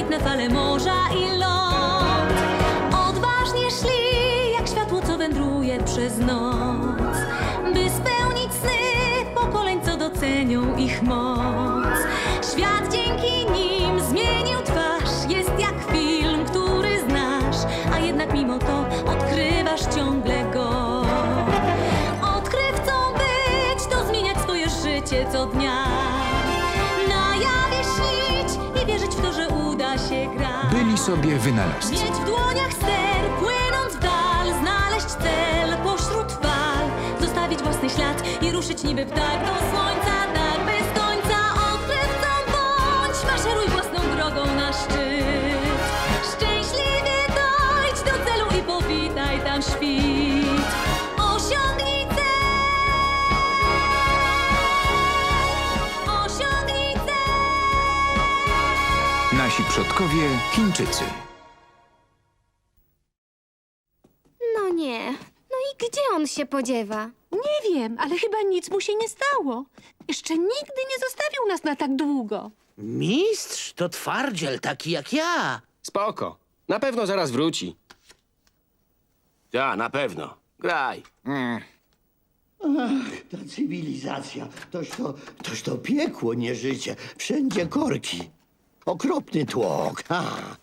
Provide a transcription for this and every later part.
błękitne fale morza i ląd. Odważnie szli, jak światło, co wędruje przez noc. By spełnić sny pokoleń, co docenią ich moc. Świat dzięki nim zmienił twarz. Jest jak film, który znasz, a jednak mimo to odkrywasz ciągle go. Odkrywcą być to zmieniać swoje życie co dnia. Sobie wynalazcy. Mieć w dłoniach ster, płynąc w dal, znaleźć cel pośród fal, zostawić własny ślad i ruszyć niby ptak do słońca, Przodkowie Chińczycy. No nie. No i gdzie on się podziewa? Nie wiem, ale chyba nic mu się nie stało. Jeszcze nigdy nie zostawił nas na tak długo. Mistrz to twardziel taki jak ja. Spoko. Na pewno zaraz wróci. Ja, na pewno. Graj. Ta cywilizacja, toż to, toż to piekło, nie życie. Wszędzie korki. Okropny tłok. Ha.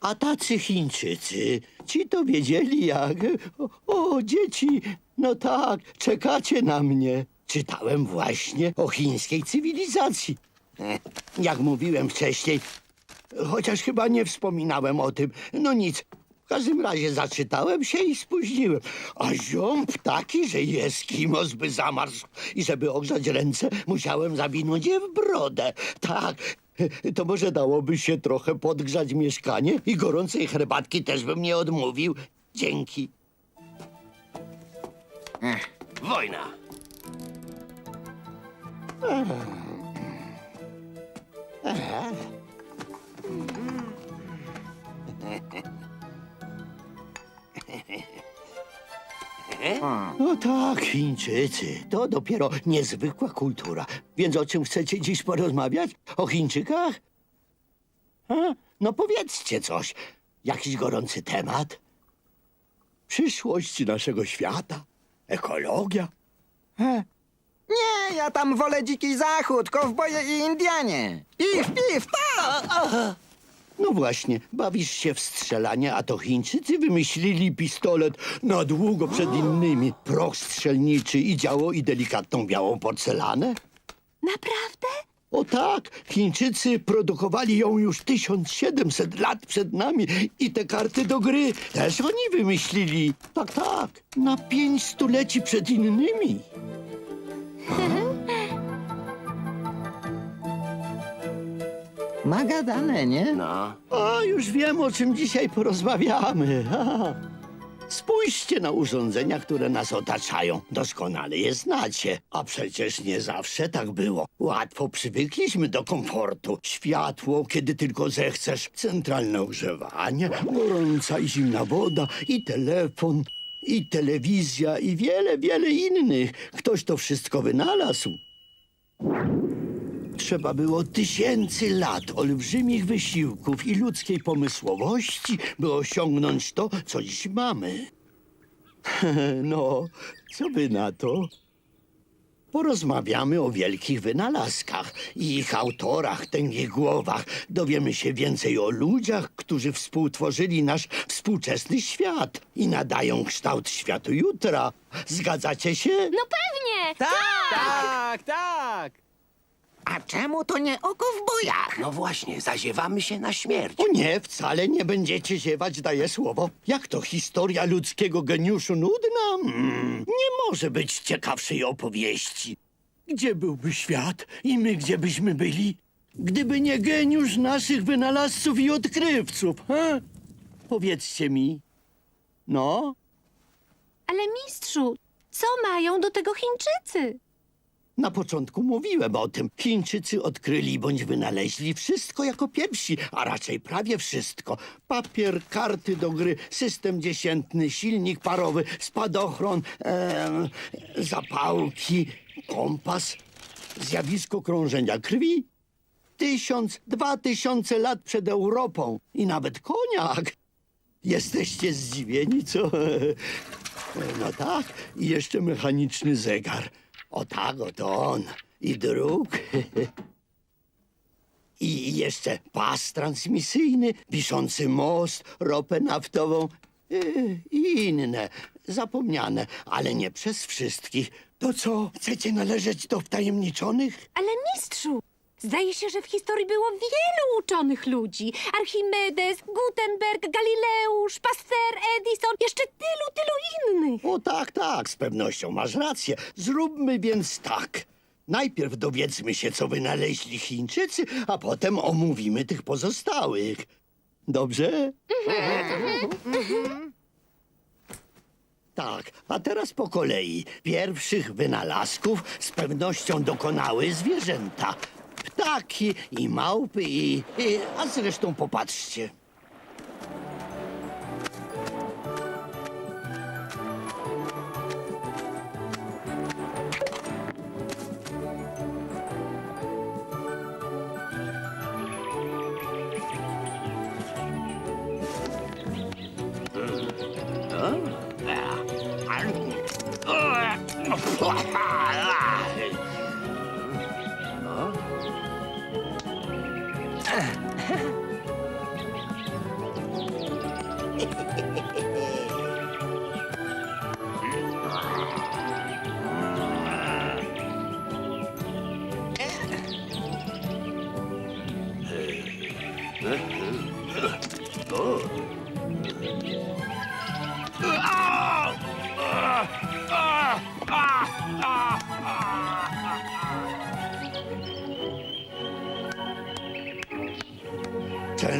A tacy Chińczycy, ci to wiedzieli jak... O, dzieci, no tak, czekacie na mnie. Czytałem właśnie o chińskiej cywilizacji. Jak mówiłem wcześniej, chociaż chyba nie wspominałem o tym. No nic, w każdym razie zaczytałem się i spóźniłem. A ziom taki, że Eskimos by zamarzł. I żeby ogrzać ręce, musiałem zawinąć je w brodę. Tak, to może dałoby się trochę podgrzać mieszkanie i gorącej herbatki też bym nie odmówił. Dzięki. Wojna. No tak, Chińczycy. To dopiero niezwykła kultura. Więc o czym chcecie dziś porozmawiać? O Chińczykach? A? No powiedzcie coś. Jakiś gorący temat? Przyszłość naszego świata? Ekologia? Nie, ja tam wolę dziki zachód, kowboje i Indianie. Piw, piw, tak! No właśnie, bawisz się w strzelanie, a to Chińczycy wymyślili pistolet na długo przed innymi. Proch strzelniczy i działo i delikatną białą porcelanę. Naprawdę? O tak, Chińczycy produkowali ją już 1700 lat przed nami i te karty do gry też oni wymyślili. Tak, tak, na pięć stuleci przed innymi. Ma gadane, nie? No. A, już wiem, o czym dzisiaj porozmawiamy. Ha. Spójrzcie na urządzenia, które nas otaczają. Doskonale je znacie. A przecież nie zawsze tak było. Łatwo przywykliśmy do komfortu. Światło, kiedy tylko zechcesz. Centralne ogrzewanie, gorąca i zimna woda i telefon, i telewizja, i wiele, wiele innych. Ktoś to wszystko wynalazł. Trzeba było tysięcy lat olbrzymich wysiłków i ludzkiej pomysłowości, by osiągnąć to, co dziś mamy. No, co by na to? Porozmawiamy o wielkich wynalazkach i ich autorach, tęgich głowach. Dowiemy się więcej o ludziach, którzy współtworzyli nasz współczesny świat i nadają kształt światu jutra. Zgadzacie się? No pewnie! Tak, tak! A czemu to nie o kowbojach? No właśnie, zaziewamy się na śmierć. O nie, wcale nie będziecie ziewać, daję słowo. Jak to historia ludzkiego geniuszu nudna? Mm, nie może być ciekawszej opowieści. Gdzie byłby świat i my gdzie byśmy byli? Gdyby nie geniusz naszych wynalazców i odkrywców, he? Powiedzcie mi. No, Ale mistrzu, co mają do tego Chińczycy? Na początku mówiłem o tym. Chińczycy odkryli bądź wynaleźli wszystko jako pierwsi, a raczej prawie wszystko. Papier, karty do gry, system dziesiętny, silnik parowy, spadochron, em, zapałki, kompas, zjawisko krążenia krwi. Tysiąc, dwa tysiące lat przed Europą i nawet koniak. Jesteście zdziwieni, co? No tak, i jeszcze mechaniczny zegar. O tak, oto on. I druk. I jeszcze pas transmisyjny, wiszący most, ropę naftową i inne, zapomniane, ale nie przez wszystkich. To co, chcecie należeć do wtajemniczonych? Ale mistrzu, zdaje się, że w historii było wielu uczonych ludzi. Archimedes, Gutenberg, Galileusz, Pasteur, Edison, jeszcze tylu, tylu innych. O tak, tak, z pewnością masz rację. Zróbmy więc tak. Najpierw dowiedzmy się, co wynaleźli Chińczycy, a potem omówimy tych pozostałych. Dobrze? Tak, a teraz po kolei. Pierwszych wynalazków z pewnością dokonały zwierzęta. Ptaki i małpy i... i a zresztą popatrzcie.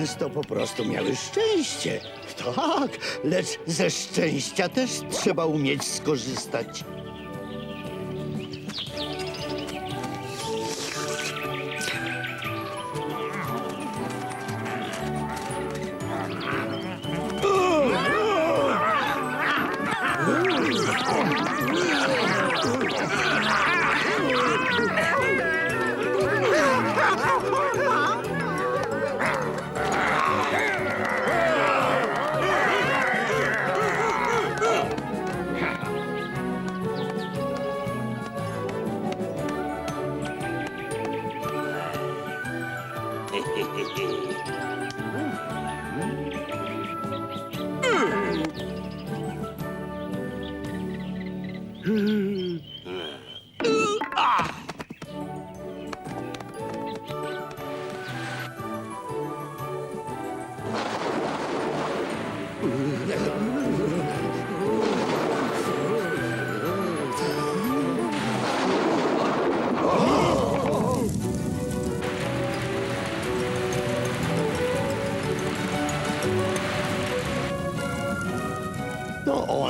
Często po prostu miały szczęście. Tak, lecz ze szczęścia też trzeba umieć skorzystać.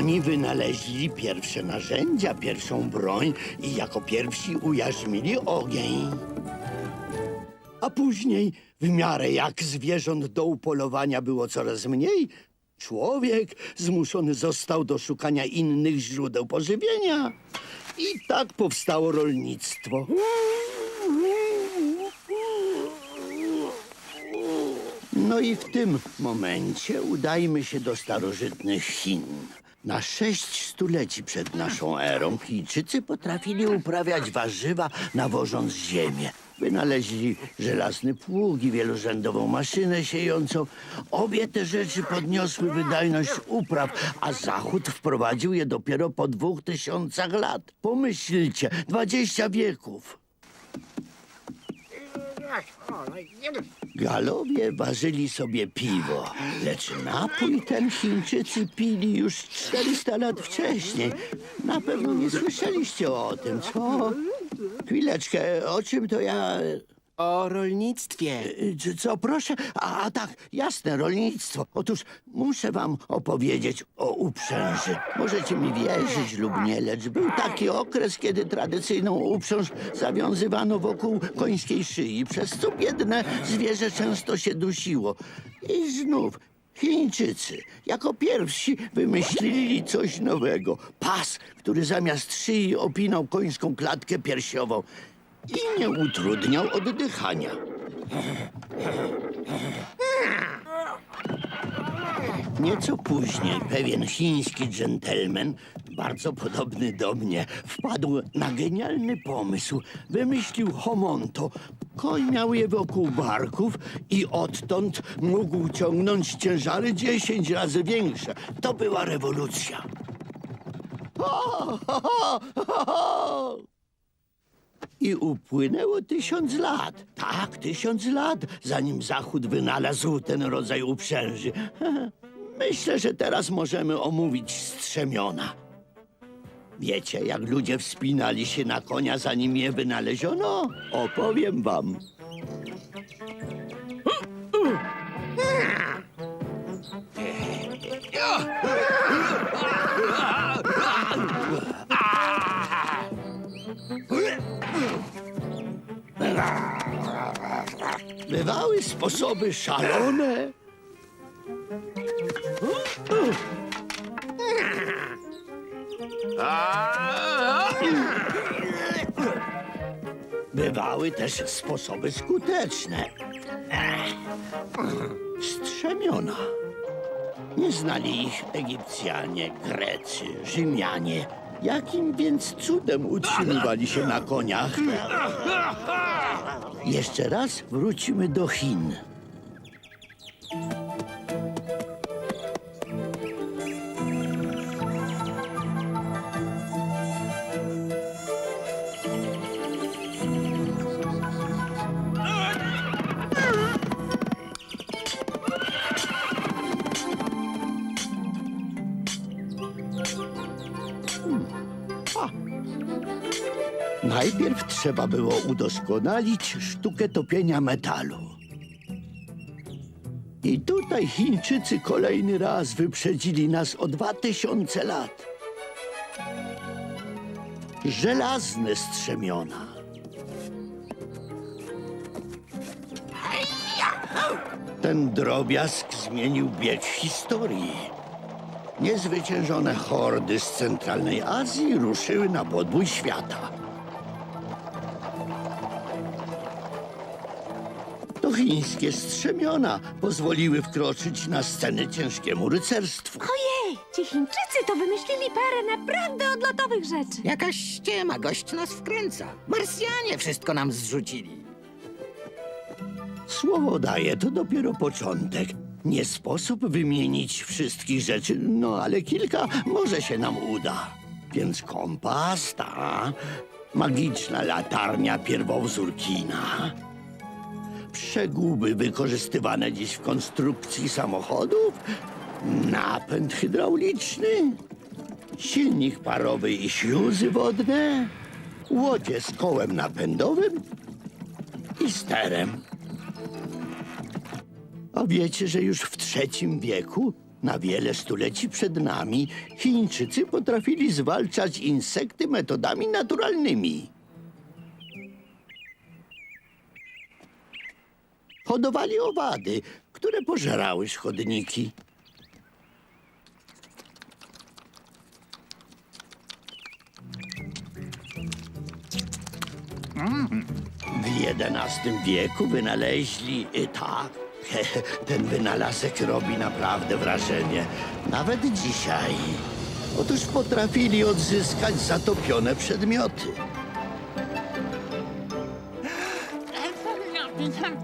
Oni wynaleźli pierwsze narzędzia, pierwszą broń i jako pierwsi ujarzmili ogień. A później, w miarę jak zwierząt do upolowania było coraz mniej, człowiek zmuszony został do szukania innych źródeł pożywienia. I tak powstało rolnictwo. No i w tym momencie udajmy się do starożytnych Chin. Na sześć stuleci przed naszą erą Chińczycy potrafili uprawiać warzywa, nawożąc ziemię. Wynaleźli żelazny pług i wielorzędową maszynę siejącą. Obie te rzeczy podniosły wydajność upraw, a Zachód wprowadził je dopiero po dwóch tysiącach lat. Pomyślcie, dwadzieścia wieków. Galowie ważyli sobie piwo, lecz napój ten Chińczycy pili już 400 lat wcześniej. Na pewno nie słyszeliście o tym, co? Chwileczkę, o czym to ja... O rolnictwie. Y, Czy co, proszę? A, a tak, jasne, rolnictwo. Otóż muszę wam opowiedzieć o uprzęży. Możecie mi wierzyć lub nie, lecz był taki okres, kiedy tradycyjną uprząż zawiązywano wokół końskiej szyi, przez co biedne zwierzę często się dusiło. I znów Chińczycy jako pierwsi wymyślili coś nowego. Pas, który zamiast szyi opinał końską klatkę piersiową i nie utrudniał oddychania. Nieco później pewien chiński dżentelmen, bardzo podobny do mnie, wpadł na genialny pomysł. Wymyślił homonto. Koń miał je wokół barków i odtąd mógł ciągnąć ciężary dziesięć razy większe. To była rewolucja. Ho, ho, ho, ho, ho. I upłynęło tysiąc lat. Tak, tysiąc lat, zanim Zachód wynalazł ten rodzaj uprzęży. Myślę, że teraz możemy omówić strzemiona. Wiecie, jak ludzie wspinali się na konia, zanim je wynaleziono? Opowiem wam. Bywały sposoby szalone. Bywały też sposoby skuteczne. Strzemiona. Nie znali ich Egipcjanie, Grecy, Rzymianie. Jakim więc cudem utrzymywali się na koniach? Jeszcze raz wrócimy do Chin. Najpierw trzeba było udoskonalić sztukę topienia metalu. I tutaj Chińczycy kolejny raz wyprzedzili nas o dwa tysiące lat. Żelazne strzemiona. Ten drobiazg zmienił bieg historii. Niezwyciężone hordy z centralnej Azji ruszyły na podbój świata. Chińskie strzemiona pozwoliły wkroczyć na scenę ciężkiemu rycerstwu. Ojej, ci Chińczycy to wymyślili parę naprawdę odlotowych rzeczy. Jakaś ściema, gość nas wkręca. Marsjanie wszystko nam zrzucili. Słowo daję, to dopiero początek. Nie sposób wymienić wszystkich rzeczy, no ale kilka może się nam uda. Więc kompas, ta magiczna latarnia pierwowzór kina, przeguby wykorzystywane dziś w konstrukcji samochodów, napęd hydrauliczny, silnik parowy i śluzy wodne, łodzie z kołem napędowym i sterem. A wiecie, że już w trzecim wieku, na wiele stuleci przed nami, Chińczycy potrafili zwalczać insekty metodami naturalnymi. Hodowali owady, które pożerały szkodniki. W XI wieku wynaleźli y, tak. Ten wynalazek robi naprawdę wrażenie. Nawet dzisiaj. Otóż potrafili odzyskać zatopione przedmioty.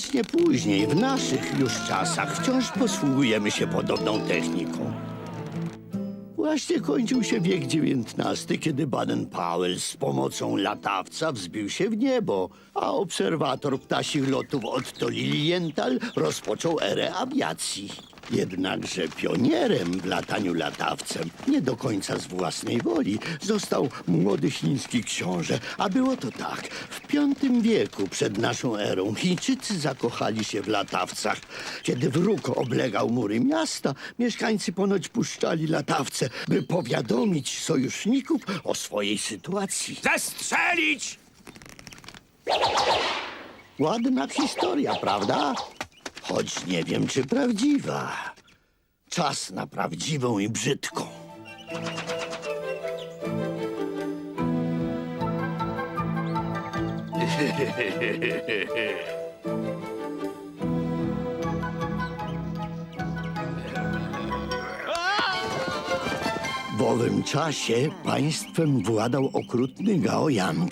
Znacznie później, w naszych już czasach, wciąż posługujemy się podobną techniką. Właśnie kończył się wiek XIX, kiedy Baden-Powell z pomocą latawca wzbił się w niebo, a obserwator ptasich lotów Otto Lilienthal rozpoczął erę awiacji. Jednakże pionierem w lataniu latawcem, nie do końca z własnej woli, został młody chiński książę. A było to tak. W V wieku przed naszą erą Chińczycy zakochali się w latawcach. Kiedy wróg oblegał mury miasta, mieszkańcy ponoć puszczali latawce, by powiadomić sojuszników o swojej sytuacji. Zastrzelić! Ładna historia, prawda? Choć nie wiem, czy prawdziwa. Czas na prawdziwą i brzydką. W owym czasie państwem władał okrutny Gao Yang.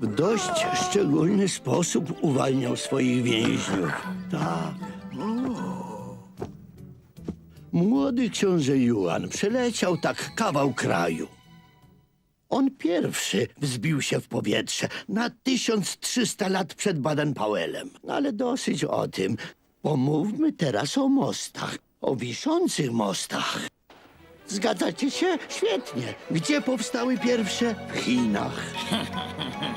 W dość szczególny sposób uwalniał swoich więźniów. Tak. Młody książę Yuan przeleciał tak kawał kraju. On pierwszy wzbił się w powietrze na 1300 lat przed Baden-Powellem. Ale dosyć o tym. Pomówmy teraz o mostach, o wiszących mostach. Zgadzacie się? Świetnie. Gdzie powstały pierwsze? W Chinach.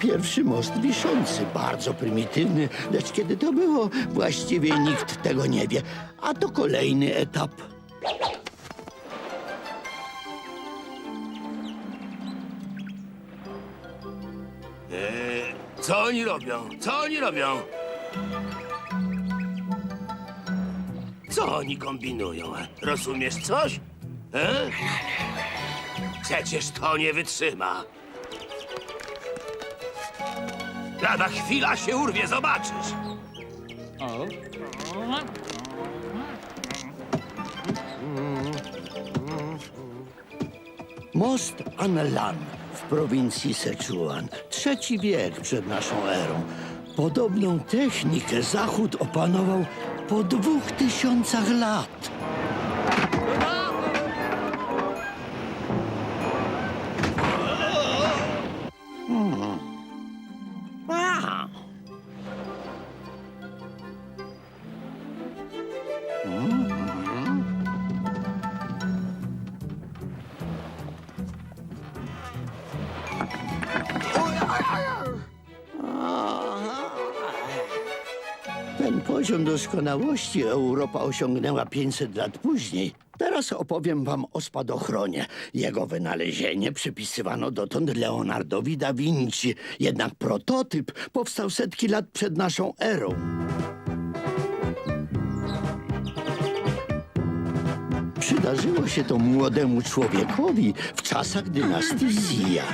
pierwszy most wiszący, bardzo prymitywny, lecz kiedy to było, właściwie nikt tego nie wie. A to kolejny etap. Co oni robią? Co oni robią? Co oni kombinują? Rozumiesz coś? E? Przecież to nie wytrzyma. Lada chwila się urwie, zobaczysz. Most Anlan w prowincji Sichuan. Trzeci wiek przed naszą erą. Podobną technikę Zachód opanował po dwóch tysiącach lat. Doskonałości Europa osiągnęła 500 lat później. Teraz opowiem wam o spadochronie. Jego wynalezienie przypisywano dotąd Leonardowi da Vinci, jednak prototyp powstał setki lat przed naszą erą. Przydarzyło się to młodemu człowiekowi w czasach dynastii Zija.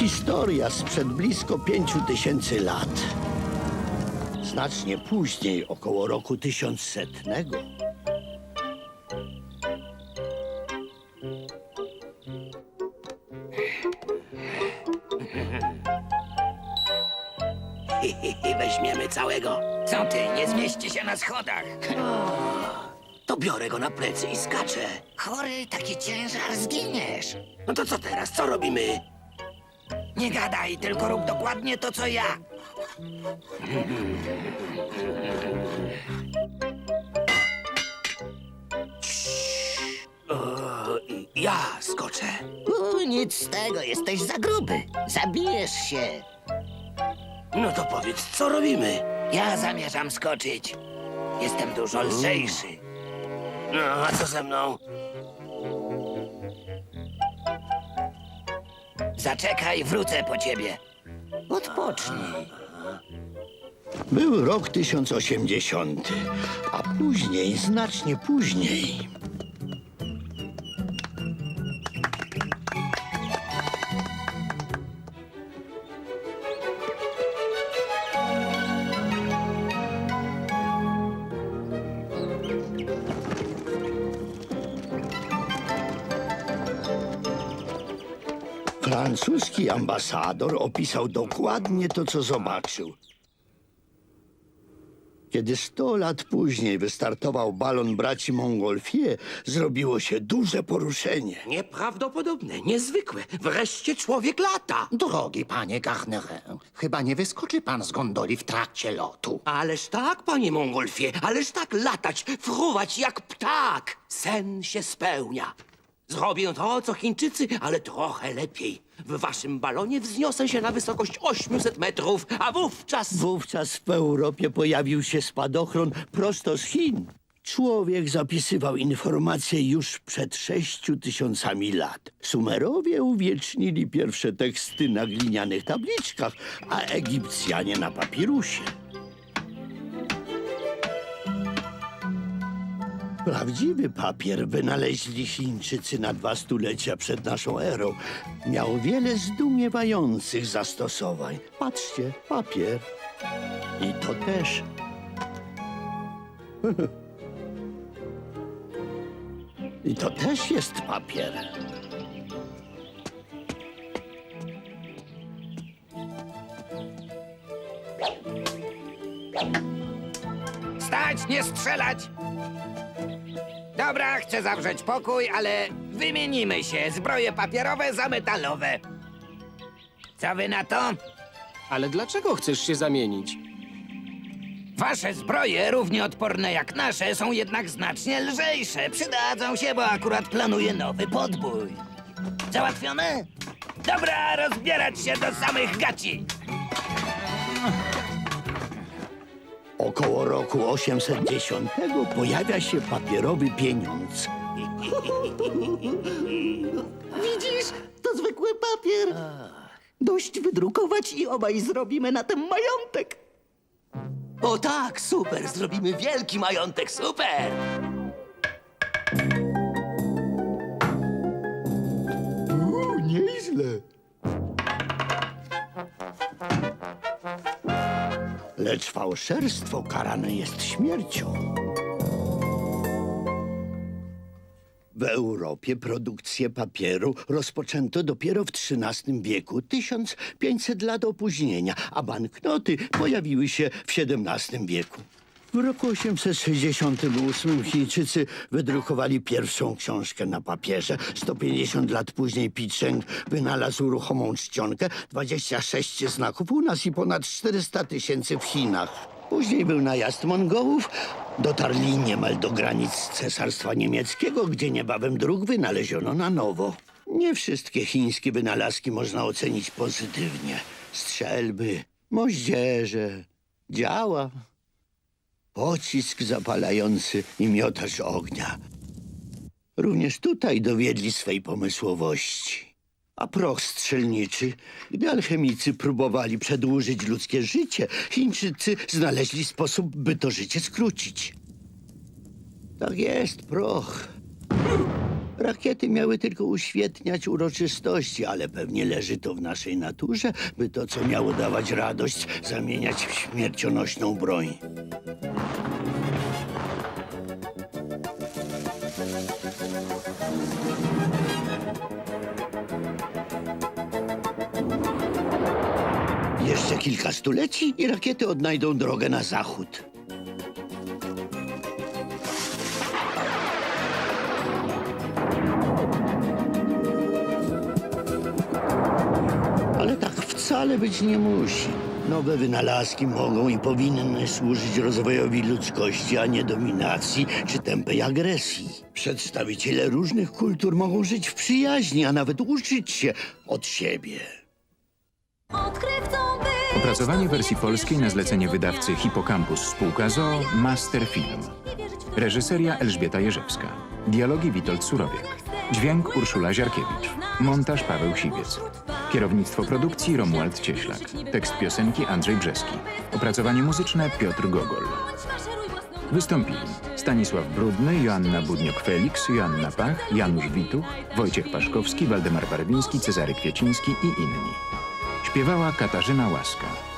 Historia sprzed blisko pięciu tysięcy lat. Znacznie później, około roku tysiącsetnego. I weźmiemy całego. Co ty, nie zmieści się na schodach. to biorę go na plecy i skaczę. Chory, taki ciężar, zginiesz. No to co teraz? Co robimy? Nie gadaj, tylko rób dokładnie to, co ja. Ja skoczę. U, nic z tego, jesteś za gruby. Zabijesz się. No to powiedz, co robimy? Ja zamierzam skoczyć. Jestem dużo lżejszy. No, a co ze mną? Zaczekaj, wrócę po ciebie. Odpocznij. Był rok 1080, a później, znacznie później. Ambasador opisał dokładnie to, co zobaczył. Kiedy sto lat później wystartował balon braci Montgolfier, zrobiło się duże poruszenie. Nieprawdopodobne, niezwykłe. Wreszcie człowiek lata. Drogi panie Garnerin, chyba nie wyskoczy pan z gondoli w trakcie lotu. Ależ tak, panie Mongolfie, ależ tak latać, fruwać jak ptak. Sen się spełnia. Zrobię to, co Chińczycy, ale trochę lepiej. W waszym balonie wzniosę się na wysokość 800 metrów, a wówczas... Wówczas w Europie pojawił się spadochron prosto z Chin. Człowiek zapisywał informacje już przed sześciu tysiącami lat. Sumerowie uwiecznili pierwsze teksty na glinianych tabliczkach, a Egipcjanie na papirusie. Prawdziwy papier wynaleźli Chińczycy na dwa stulecia przed naszą erą. Miał wiele zdumiewających zastosowań. Patrzcie, papier. I to też. I to też jest papier. Stać, nie strzelać! Dobra, chcę zawrzeć pokój, ale wymienimy się. Zbroje papierowe za metalowe. Co wy na to? Ale dlaczego chcesz się zamienić? Wasze zbroje, równie odporne jak nasze, są jednak znacznie lżejsze. Przydadzą się, bo akurat planuję nowy podbój. Załatwione? Dobra, rozbierać się do samych gaci. Około roku 810 pojawia się papierowy pieniądz. Widzisz? To zwykły papier. Dość wydrukować i obaj zrobimy na tym majątek. O tak, super, zrobimy wielki majątek, super! Nieźle. Lecz fałszerstwo karane jest śmiercią. W Europie produkcję papieru rozpoczęto dopiero w XIII wieku, 1500 lat opóźnienia, a banknoty pojawiły się w XVII wieku. W roku 868 Chińczycy wydrukowali pierwszą książkę na papierze. 150 lat później Picheng wynalazł ruchomą czcionkę, 26 znaków u nas i ponad 400 tysięcy w Chinach. Później był najazd Mongołów. Dotarli niemal do granic Cesarstwa Niemieckiego, gdzie niebawem druk wynaleziono na nowo. Nie wszystkie chińskie wynalazki można ocenić pozytywnie. Strzelby, moździerze, działa, pocisk zapalający i miotacz ognia. Również tutaj dowiedli swej pomysłowości. A proch strzelniczy, gdy alchemicy próbowali przedłużyć ludzkie życie, Chińczycy znaleźli sposób, by to życie skrócić. Tak jest, proch. Rakiety miały tylko uświetniać uroczystości, ale pewnie leży to w naszej naturze, by to, co miało dawać radość, zamieniać w śmiercionośną broń. Jeszcze kilka stuleci i rakiety odnajdą drogę na zachód. Wcale być nie musi. Nowe wynalazki mogą i powinny służyć rozwojowi ludzkości, a nie dominacji czy tępej agresji. Przedstawiciele różnych kultur mogą żyć w przyjaźni, a nawet uczyć się od siebie. Odkrywcą być Opracowanie wersji polskiej na zlecenie wydawcy zdania. Hippocampus Spółka Zoo Master Film. Reżyseria Elżbieta Jerzewska. Dialogi Witold Surowiak. Dźwięk Urszula Ziarkiewicz. Montaż Paweł Siwiec. Kierownictwo produkcji Romuald Cieślak. Tekst piosenki Andrzej Brzeski. Opracowanie muzyczne Piotr Gogol. Wystąpili Stanisław Brudny, Joanna Budniok-Felix, Joanna Pach, Janusz Wituch, Wojciech Paszkowski, Waldemar Barwiński, Cezary Kwieciński i inni. Śpiewała Katarzyna Łaska.